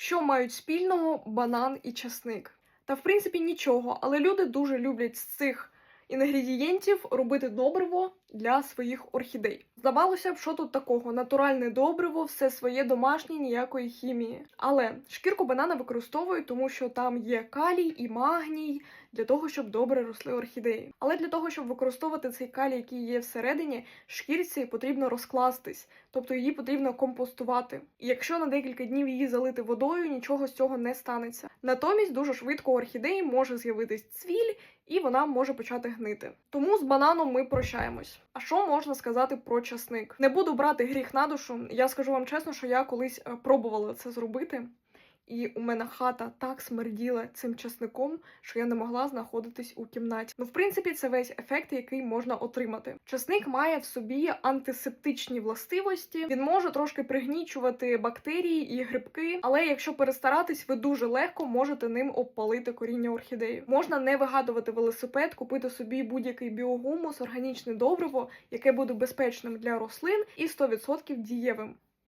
Що мають спільного банан і часник? Та в принципі нічого, але люди дуже люблять з цих інгредієнтів робити добриво для своїх орхідей. Здавалося б, що тут такого? Натуральне добриво, все своє домашнє, ніякої хімії. Але шкірку банана використовують, тому що там є калій і магній для того, щоб добре росли орхідеї. Але для того, щоб використовувати цей калій, який є всередині, шкірці потрібно розкластись, тобто її потрібно компостувати. І якщо на декілька днів її залити водою, нічого з цього не станеться. Натомість дуже швидко у орхідеї може з'явитись цвіль, і вона може почати гнити. Тому з бананом ми прощаємось. А що можна сказати про часник? Не буду брати гріх на душу. Я скажу вам чесно, що я колись е, пробувала це зробити. І у мене хата так смерділа цим часником, що я не могла знаходитись у кімнаті. Ну, в принципі, це весь ефект, який можна отримати. Часник має в собі антисептичні властивості. Він може трошки пригнічувати бактерії і грибки, але якщо перестаратись, ви дуже легко можете ним обпалити коріння орхідеї. Можна не вигадувати велосипед, купити собі будь-який біогумус, органічне добриво, яке буде безпечним для рослин і 100% дієвим.